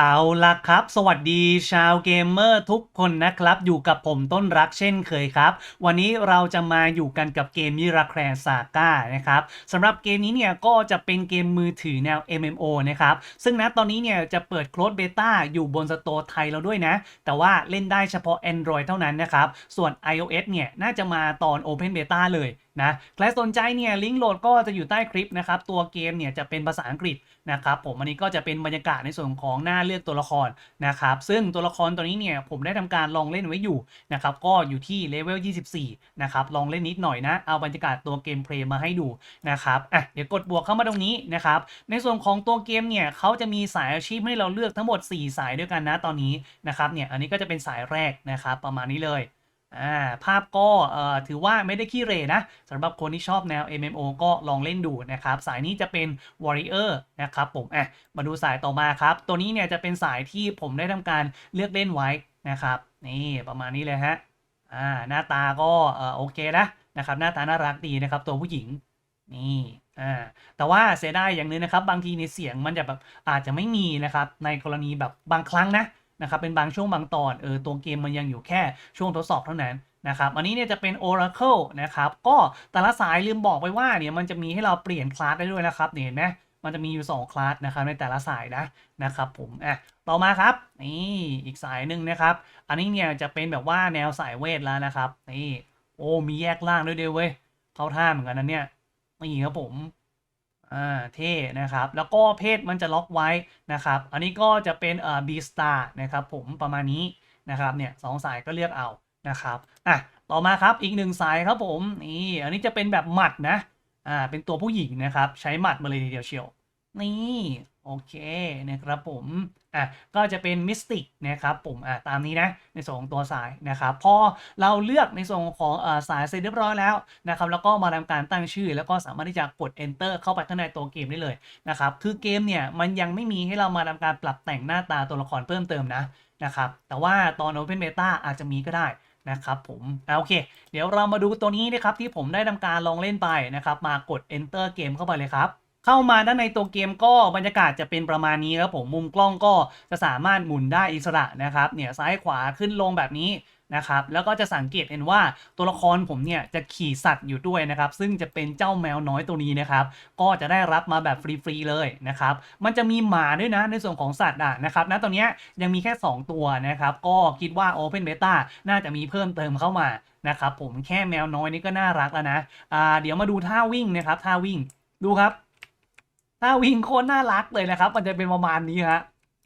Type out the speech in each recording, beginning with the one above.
เอาล่ะครับ สวัสดีชาวเกมเมอร์ทุกคนนะครับ อยู่กับผมต้นรักเช่นเคยครับ วันนี้เราจะมาอยู่กันกับเกมมิราแครซาก้านะครับสำหรับเกมนี้เนี่ยก็จะเป็นเกมมือถือแนว MMO นะครับ ซึ่งณตอนนี้เนี่ยจะเปิดโค้ดเบต้าอยู่บนสโตร์ไทยเราด้วยนะ แต่ว่าเล่นได้เฉพาะ Android เท่านั้นนะครับ ส่วน iOS เนี่ยน่าจะมาตอน Open Beta เลย นะใครสนใจเนี่ยลิงก์โหลดก็จะอยู่ใต้คลิปนะครับตัวเกมเนี่ยจะเป็นภาษาอังกฤษนะครับผมอันนี้ก็จะเป็นบรรยากาศในส่วนของหน้าเลือกตัวละครนะครับซึ่งตัวละครตัวนี้เนี่ยผมได้ทำการลองเล่นไว้อยู่นะครับก็อยู่ที่เลเวล 24 นะครับลองเล่นนิดหน่อยนะ เอาบรรยากาศตัวเกมเพลย์มาให้ดูนะครับอะเดี๋ยวกดบวกเข้ามาตรงนี้นะครับในส่วนของตัวเกมเนี่ยเขาจะมีสายอาชีพให้เราเลือกทั้งหมด 4 สายด้วยกันนะตอนนี้นะครับเนี่ยอันนี้ก็จะเป็นสายแรกนะครับประมาณนี้เลย อ่าภาพก็ถือว่าไม่ได้ขี้เหร่นะสำหรับคนที่ชอบแนว MMO ก็ลองเล่นดูนะครับ สายนี้จะเป็น Warrior นะครับผมอะมาดูสายต่อมาครับ ตัวนี้เนี่ยจะเป็นสายที่ผมได้ทำการเลือกเล่นไว้นะครับนี่ประมาณนี้เลยฮะอ่าหน้าตาก็โอเคนะนะครับหน้าตาน่ารักดีนะครับตัวผู้หญิงนี่อ่าแต่ว่าเสียดายอย่างนึงนะครับ บางทีในเสียงมันจะแบบอาจจะไม่มีนะครับในกรณีแบบบางครั้งนะ นะครับเป็นบางช่วงบางตอนเออตัวเกมมันยังอยู่แค่ช่วงทดสอบเท่านั้นนะครับอันนี้เนี่ยจะเป็น Oracle นะครับก็แต่ละสายลืมบอกไปว่าเนี่ยมันจะมีให้เราเปลี่ยนคลาสได้ด้วยนะครับเห็นไหมมันจะมีอยู่ 2 คลาสนะครับในแต่ละสายนะนะครับผมอะต่อมาครับนี่อีกสายหนึ่งนะครับ อันนี้เนี่ยจะเป็นแบบว่าแนวสายเวทแล้วนะครับนี่โอ้มีแยกล่างด้วยเดียวเว้ยเข้าท่าเหมือนกันนะเนี่ยนี่ครับผม อ่าเท่นะครับ แล้วก็เพศมันจะล็อกไว้นะครับ อันนี้ก็จะเป็นเอ่อบีสตาร์นะครับผมประมาณนี้นะครับเนี่ยสองสายก็เลือกเอานะครับอะต่อมาครับอีกหนึ่งสายครับผมนี่อันนี้จะเป็นแบบหมัดนะอ่าเป็นตัวผู้หญิงนะครับ ใช้หมัดมาเลยทีเดียวเชียว นี่โอเคนะครับผม อะก็จะเป็นมิสติกนะครับผมอะตามนี้นะในส่วนของตัวสายนะครับพอเราเลือกในส่วนของอสายเสร็จเรียบร้อยแล้วนะครับแล้วก็มาทำการตั้งชื่อ แล้วก็สามารถที่จะกด enter เข้าไปข้างในตัวเกมได้เลยนะครับคือเกมเนี่ยมันยังไม่มีให้เรามาทำการปรับแต่งหน้าตาตัวละครเพิ่มเติมนะนะครับแต่ว่าตอน Open Beta อาจจะมีก็ได้นะครับผมโอเค เดี๋ยวเรามาดูตัวนี้นะครับที่ผมได้ทำการลองเล่นไปนะครับ มากด enter เกมเข้าไปเลยครับ เข้ามาด้านในตัวเกมก็บรรยากาศจะเป็นประมาณนี้ครับผมมุมกล้องก็จะสามารถหมุนได้อิสระนะครับเนี่ยซ้ายขวาขึ้นลงแบบนี้นะครับแล้วก็จะสังเกตเห็นว่าตัวละครผมเนี่ยจะขี่สัตว์อยู่ด้วยนะครับ ซึ่งจะเป็นเจ้าแมวน้อยตัวนี้นะครับ ก็จะได้รับมาแบบฟรีๆเลยนะครับ มันจะมีหมาด้วยนะในส่วนของสัตว์อะนะครับณตอนนี้ยยังมีแค่ 2 ตัวนะครับ ก็คิดว่า Open Beta น่าจะมีเพิ่มเติมเข้ามานะครับผมแค่แมวน้อยนี่ก็น่ารักแล้วนะอ่าเดี๋ยวมาดูท่าวิ่งนะครับท่าวิ่งดูครับ ถ้าวิ่งโคตรน่ารักเลยนะครับ มันจะเป็นประมาณนี้ฮะ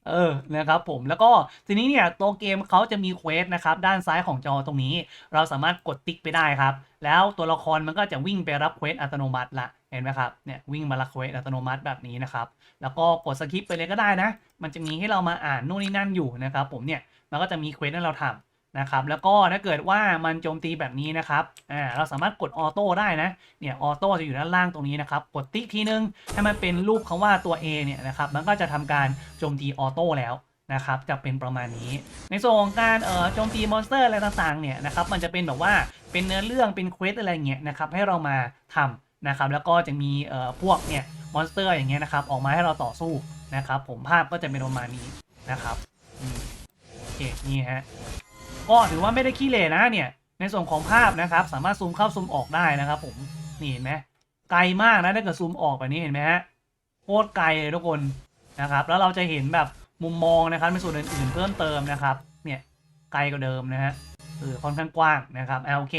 เออ นะครับผม แล้วก็ทีนี้เนี่ยตัวเกมเขาจะมีเควสนะครับ ด้านซ้ายของจอตรงนี้ เราสามารถกดติ๊กไปได้ครับ แล้วตัวละครมันก็จะวิ่งไปรับเควสอัตโนมัติละ เห็นไหมครับ เนี่ยวิ่งมารับเควสอัตโนมัติแบบนี้นะครับ แล้วก็กดสคิปไปเลยก็ได้นะ มันจะมีให้เรามาอ่านนู่นนี่นั่นอยู่นะครับผมเนี่ย มันก็จะมีเควสให้เราทำ นะครับแล้วก็ถ้าเกิดว่ามันโจมตีแบบนี้นะครับอ่าเราสามารถกดออโต้ได้นะเนี่ยออโต้จะอยู่ด้านล่างตรงนี้นะครับกดติ๊กทีนึงให้มันเป็นรูปคำว่าตัว A เนี่ยนะครับมันก็จะทำการโจมตีออโต้แล้วนะครับจะเป็นประมาณนี้ ในส่วนของการเอ่อโจมตีมอนสเตอร์อะไรต่างๆเนี่ยนะครับมันจะเป็นแบบว่าเป็นเนื้อเรื่องเป็นเควสอะไรเงี้ยนะครับให้เรามาทำนะครับแล้วก็จะมีเอ่อพวกเนี่ยมอนสเตอร์อย่างเงี้ยนะครับออกมาให้เราต่อสู้นะครับผมภาพก็จะเป็นประมาณนี้นะครับอืมโอเคนี่ฮะ ก็ถือว่าไม่ได้ขี้เหร่นะเนี่ย ในส่วนของภาพนะครับ สามารถซูมเข้าซูมออกได้นะครับ ผมนี่เห็นไหมไกลมากนะถ้าเกิดซูมออกแบบนี้เห็นไหมฮะโคตรไกลเลยทุกคนนะครับ แล้วเราจะเห็นแบบมุมมองนะครับในส่วนอื่นๆเพิ่มเติมนะครับ เนี่ยไกลกว่าเดิมนะฮะเออค่อนข้างกว้างนะครับเอาโอเค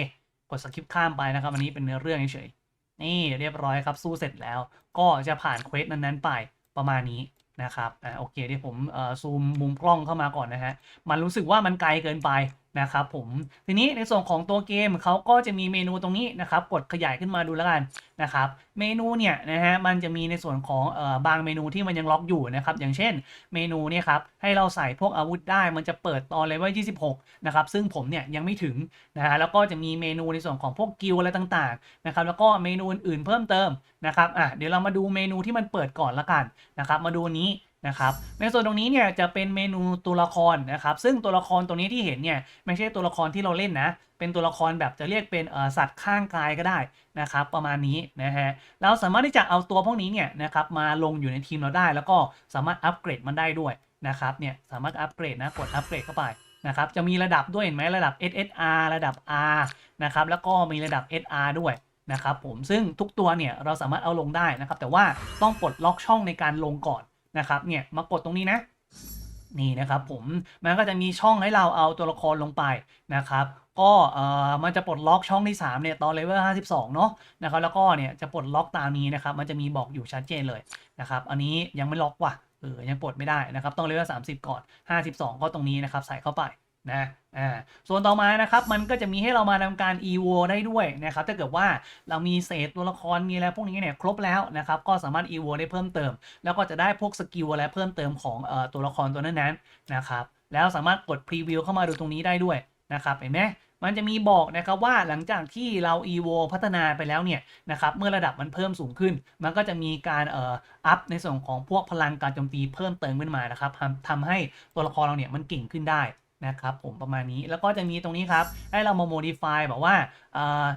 กดสคริปข้ามไปนะครับ อันนี้เป็นเนื้อเรื่องเฉยๆนี่เรียบร้อยครับสู้เสร็จแล้ว ก็จะผ่านเควสนั้นๆไปประมาณนี้ นะครับอ่าโอเคเดี๋ยวผมเอ่อซูมมุมกล้องเข้ามาก่อนนะฮะมันรู้สึกว่ามันไกลเกินไป นะครับผมทีนี้ในส่วนของตัวเกมเขาก็จะมีเมนูตรงนี้นะครับกดขยายขึ้นมาดูแล้วกันนะครับเมนูเนี่ยนะฮะมันจะมีในส่วนของเอ่อบางเมนูที่มันยังล็อกอยู่นะครับอย่างเช่นเมนูเนี่ยครับให้เราใส่พวกอาวุธได้มันจะเปิดตอนเลเวล26นะครับซึ่งผมเนี่ยยังไม่ถึงนะฮะแล้วก็จะมีเมนูในส่วนของพวกกิลอะไรต่างๆนะครับแล้วก็เมนูอื่นๆเพิ่มเติมนะครับอะเดี๋ยวเรามาดูเมนูที่มันเปิดก่อนละกันนะครับมาดูอัน นะครับในส่วนตรงนี้เนี่ยจะเป็นเมนูตัวละครนะครับซึ่งตัวละครตัวนี้ที่เห็นเนี่ยไม่ใช่ตัวละครที่เราเล่นนะ เป็นตัวละครแบบจะเรียกเป็นสัตว์ข้างกายก็ได้นะครับประมาณนี้นะฮะเราสามารถที่จะเอาตัวพวกนี้เนี่ยนะครับมาลงอยู่ในทีมเราได้ แล้วก็สามารถอัปเกรดมันได้ด้วยนะครับเนี่ยสามารถอัปเกรดนะกดอัปเกรดเข้าไปนะครับจะมีระดับด้วยเห็นไหมระดับ SSR ระดับ R นะครับแล้วก็มีระดับ SR ด้วยนะครับผมซึ่งทุกตัวเนี่ยเราสามารถเอาลงได้นะครับแต่ว่าต้องปลดล็อกช่องในการลงก่อน นะครับเนี่ยมากดตรงนี้นะนี่นะครับผมมันก็จะมีช่องให้เราเอาตัวละครลงไปนะครับก็เอ่อมันจะปลดล็อกช่องที่3เนี่ยตอนเลเวล52 เนาะนะครับแล้วก็เนี่ยจะปลดล็อกตามนี้นะครับมันจะมีบอกอยู่ชัดเจนเลยนะครับอันนี้ยังไม่ล็อกว่ะเออยังปลดไม่ได้นะครับต้องเลเวล30 ก่อน 52 ก็ตรงนี้นะครับใส่เข้าไป นะอ่าส่วนต่อมานะครับมันก็จะมีให้เรามาทำการ EVO ได้ด้วยนะครับถ้าเกิดว่าเรามีเศษตัวละครมีอะไรพวกนี้เนี่ยครบแล้วนะครับก็สามารถ EVO ได้เพิ่มเติม แล้วก็จะได้พวกสกิลอะไรเพิ่มเติมของเอ่อตัวละครตัวนั้นๆนะครับแล้วสามารถกดพรีวิวเข้ามาดูตรงนี้ได้ด้วยนะครับเห็นไหมมันจะมีบอกนะครับว่าหลังจากที่เรา EVO พัฒนาไปแล้วเนี่ยนะครับเมื่อระดับมันเพิ่มสูงขึ้น มันก็จะมีการเอ่ออัพในส่วนของพวกพลังการโจมตีเพิ่มเติมขึ้นมานะครับทำทำให้ตัวละครเราเนี่ยมันเก่งขึ้นได้ นะครับผมประมาณนี้แล้วก็จะมีตรงนี้ครับให้เรามา modify แบบว่า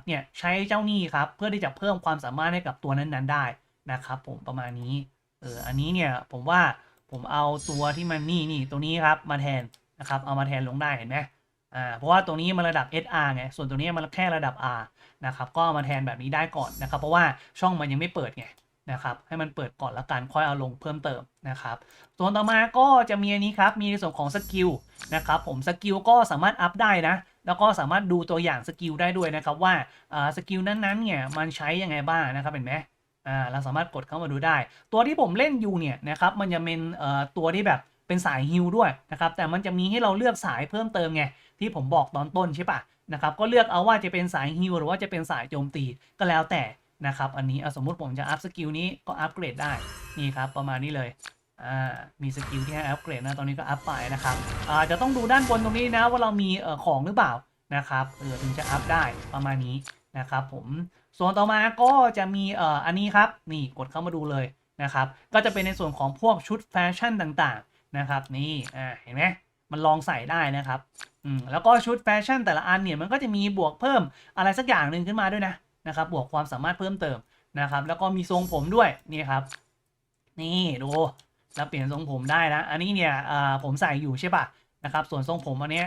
เนี่ยใช้เจ้านี้ครับเพื่อที่จะเพิ่มความสามารถให้กับตัวนั้นๆได้นะครับผมประมาณนี้เอออันนี้เนี่ยผมว่าผมเอาตัวที่มันนี่นี่ตัวนี้ครับมาแทนนะครับเอามาแทนลงได้เห็นไหมอ่าเพราะว่าตัวนี้มันระดับ SR ไงส่วนตัวนี้มันแค่ระดับ R นะครับก็เอามาแทนแบบนี้ได้ก่อนนะครับเพราะว่าช่องมันยังไม่เปิดไง นะครับ ให้มันเปิดก่อนแล้วกันค่อยเอาลงเพิ่มเติมนะครับส่วนต่อมาก็จะมีอันนี้ครับ มีในส่วนของสกิลนะครับผมสกิลก็สามารถอัพได้นะ แล้วก็สามารถดูตัวอย่างสกิลได้ด้วยนะครับว่าสกิลนั้นๆเนี่ยมันใช้ยังไงบ้างนะครับเห็นไหมเราสามารถกดเข้ามาดูได้ ตัวที่ผมเล่นอยู่เนี่ยนะครับมันจะเป็นตัวที่แบบเป็นสายฮิลด้วยนะครับแต่มันจะมีให้เราเลือกสายเพิ่มเติมไงที่ผมบอกตอนต้นใช่ปะนะครับก็เลือกเอาว่าจะเป็นสายฮิลหรือว่าจะเป็นสายโจมตีก็แล้วแต่ นะครับ อันนี้เอาสมมุติผมจะอัพสกิลนี้ก็อัพเกรดได้ นี่ครับประมาณนี้เลย อ่า มีสกิลที่ให้อัพเกรดนะ ตอนนี้ก็อัพไปนะครับ อ่า จะต้องดูด้านบนตรงนี้นะว่าเรามีเอ่อของหรือเปล่านะครับ เออถึงจะอัพได้ประมาณนี้นะครับผม ส่วนต่อมาก็จะมีเอ่ออันนี้ครับ นี่กดเข้ามาดูเลยนะครับ ก็จะเป็นในส่วนของพวกชุดแฟชั่นต่างๆนะครับ นี่ อ่า เห็นไหมมันลองใส่ได้นะครับ อืม แล้วก็ชุดแฟชั่นแต่ละอันเนี่ยมันก็จะมีบวกเพิ่มอะไรสักอย่างหนึ่งขึ้นมาด้วยนะ นะครับบวกความสามารถเพิ่มเติมนะครับ แล้วก็มีทรงผมด้วยนี่ครับ นี่ดูแล้วเปลี่ยนทรงผมได้นะ อันนี้เนี่ยผมใส่อยู่ใช่ปะนะครับ ส่วนทรงผมอันนี้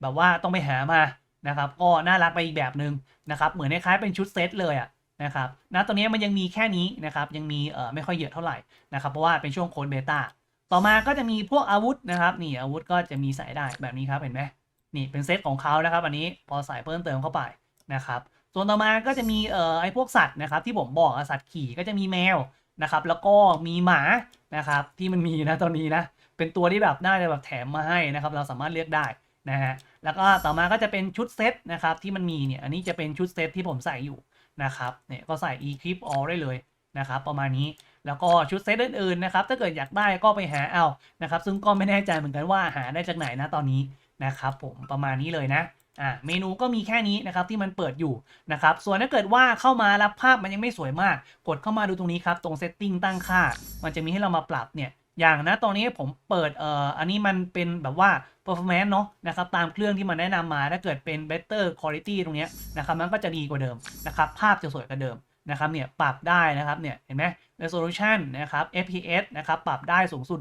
แบบว่าต้องไปหามานะครับ ก็น่ารักไปอีกแบบหนึ่งนะครับ เหมือนคล้ายๆเป็นชุดเซตเลยอะนะครับนะตอนนี้มันยังมีแค่นี้นะครับ ยังมีเอ่อไม่ค่อยเยอะเท่าไหร่นะครับ เพราะว่าเป็นช่วงโค้ดเบต้า ต่อมาก็จะมีพวกอาวุธนะครับ นี่อาวุธก็จะมีใส่ได้แบบนี้ครับ เห็นไหมนี่เป็นเซตของเขานะครับ อันนี้พอใส่เพิ่มเติมเข้าไปนะครับ ส่วนต่อมาก็จะมีเอ่อไอ้พวกสัตว์นะครับที่ผมบอกสัตว์ขี่ก็จะมีแมวนะครับแล้วก็มีหมานะครับที่มันมีนะตอนนี้นะเป็นตัวที่แบบน่าจะแบบแถมมาให้นะครับเราสามารถเลือกได้นะฮะแล้วก็ต่อมาก็จะเป็นชุดเซตนะครับที่มันมีเนี่ยอันนี้จะเป็นชุดเซตที่ผมใส่อยู่นะครับเนี่ยก็ใส่ equip all ได้เลยนะครับประมาณนี้แล้วก็ชุดเซตอื่นๆนะครับถ้าเกิดอยากได้ก็ไปหาเอานะครับซึ่งก็ไม่แน่ใจเหมือนกันว่าหาได้จากไหนนะตอนนี้นะครับผมประมาณนี้เลยนะ อ่าเมนูก็มีแค่นี้นะครับที่มันเปิดอยู่นะครับส่วนถ้าเกิดว่าเข้ามาแล้วภาพมันยังไม่สวยมาก กดเข้ามาดูตรงนี้ครับตรง setting ตั้งค่า มันจะมีให้เรามาปรับเนี่ยอย่างนะตอนนี้ผมเปิดเอ่ออันนี้มันเป็นแบบว่า performance เนาะนะครับตามเครื่องที่มันแนะนำมาถ้าเกิดเป็น better quality ตรงนี้นะครับมันก็จะดีกว่าเดิมนะครับภาพจะสวยกว่าเดิมนะครับเนี่ยปรับได้นะครับเนี่ยเห็นไหม resolution นะครับ fps นะครับปรับได้สูงสุด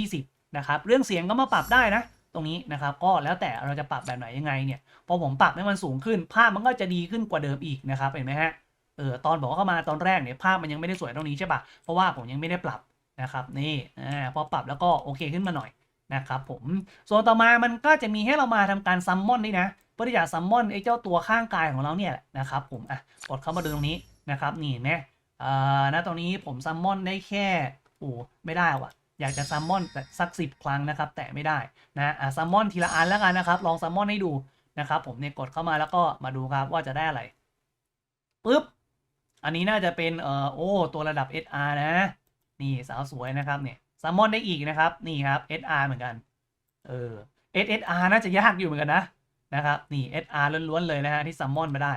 120นะครับเรื่องเสียงก็มาปรับได้นะ ตรงนี้นะครับ ก็แล้วแต่เราจะปรับแบบไหนยังไงเนี่ยพอผมปรับให้มันสูงขึ้น ภาพมันก็จะดีขึ้นกว่าเดิมอีกนะครับเห็นไหมฮะเออตอนบอกว่าเข้ามาตอนแรกเนี่ยภาพมันยังไม่ได้สวยเท่านี้ใช่ปะเพราะว่าผมยังไม่ได้ปรับนะครับนี่อ่าพอปรับแล้วก็โอเคขึ้นมาหน่อยนะครับผมส่วนต่อมามันก็จะมีให้เรามาทำการซัมมอนนี่นะเพื่อที่จะซัมมอนไอ้เจ้าตัวข้างกายของเราเนี่ยแหละนะครับผมอะกดเข้ามาดูตรงนี้นะครับนี่เห็นไหมอ่าณตรงนี้ผมซัมมอนได้แค่โอ้ไม่ได้ว่ะ อยากจะซัมมอนแต่สักสิบครั้งนะครับ แต่ไม่ได้นะอะซัมมอนทีละอันแล้วกันนะครับ ลองซัมมอนให้ดูนะครับ ผมเนี่ยกดเข้ามาแล้วก็มาดูครับว่าจะได้อะไรปึ๊บอันนี้น่าจะเป็นเอ่อโอ้ตัวระดับ SR นะ นี่สาวสวยนะครับเนี่ยซัมมอนได้อีกนะครับนี่ครับ SR เหมือนกันเออ SSR น่าจะยากอยู่เหมือนกันนะนะครับนี่ SR ล้วนๆเลยนะฮะที่ซัมมอนมาได้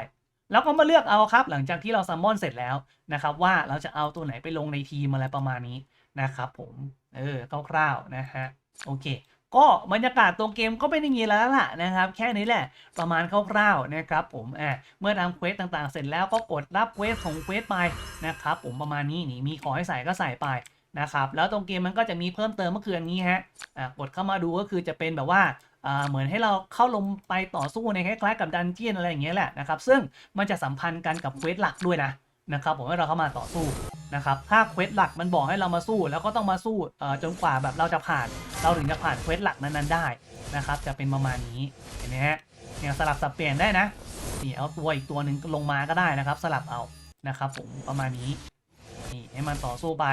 แล้วก็มาเลือกเอาครับหลังจากที่เราซัมมอนเสร็จแล้วนะครับว่าเราจะเอาตัวไหนไปลงในทีมอะไรประมาณนี้ นะครับผม เออคร่าวๆนะฮะโอเค ก็บรรยากาศตัวเกมก็ไม่ได้มีแล้วล่ะนะครับ แค่นี้แหละประมาณคร่าวๆนะครับผมอ่าเมื่อทำเควสต่างๆ เสร็จแล้วก็กดรับเควสส่งเควสไปนะครับผมประมาณนี้นี่มีขอให้ใส่ก็ใส่ไปนะครับแล้วตรงเกมมันก็จะมีเพิ่มเติมเมื่อคืนนี้ฮะอ่ากดเข้ามาดูก็คือจะเป็นแบบว่าเหมือนให้เราเข้าลงไปต่อสู้ในคล้ายๆกับดันเจียนอะไรอย่างเงี้ยแหละนะครับซึ่งมันจะสัมพันธ์กันกับเควสหลักด้วยนะนะครับผมให้เราเข้ามาต่อสู้ นะครับถ้าเควสหลักมันบอกให้เรามาสู้ แล้วก็ต้องมาสู้เอ่อจนกว่าแบบเราจะผ่าน เราถึงจะผ่านเควสหลักนั้นๆได้นะครับจะเป็นประมาณนี้เห็นไหมฮะเนี่ยสลับสับเปลี่ยนได้นะนี่เอาตัวอีกตัวหนึ่งลงมาก็ได้นะครับ สลับเอานะครับผมประมาณนี้นี่ให้มันต่อสู้ไป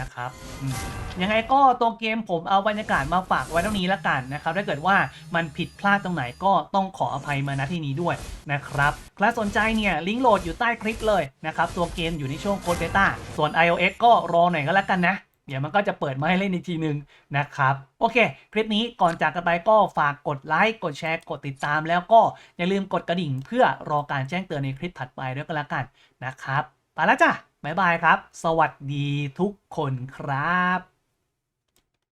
นะครับอืมยังไงก็ตัวเกมผมเอาบรรยากาศมาฝากไว้เท่านี้ละกันนะครับถ้าเกิดว่ามันผิดพลาดตรงไหนก็ต้องขออภัยมาณที่นี้ด้วยนะครับใครสนใจเนี่ยลิงก์โหลดอยู่ใต้คลิปเลยนะครับตัวเกมอยู่ในช่วงโค้ดเบต้าส่วน iOS ก็รอหน่อยก็แล้วกันนะ เดี๋ยวมันก็จะเปิดมาให้เล่นอีกทีนึงนะครับ โอเค คลิปนี้ก่อนจากกันไปก็ฝากกดไลค์ กดแชร์ กดติดตาม แล้วก็อย่าลืมกดกระดิ่งเพื่อรอการแจ้งเตือนในคลิปถัดไปด้วยกันละกันนะครับ ไปแล้วจ้ะ บ๊ายบายครับ สวัสดีทุกคนครับ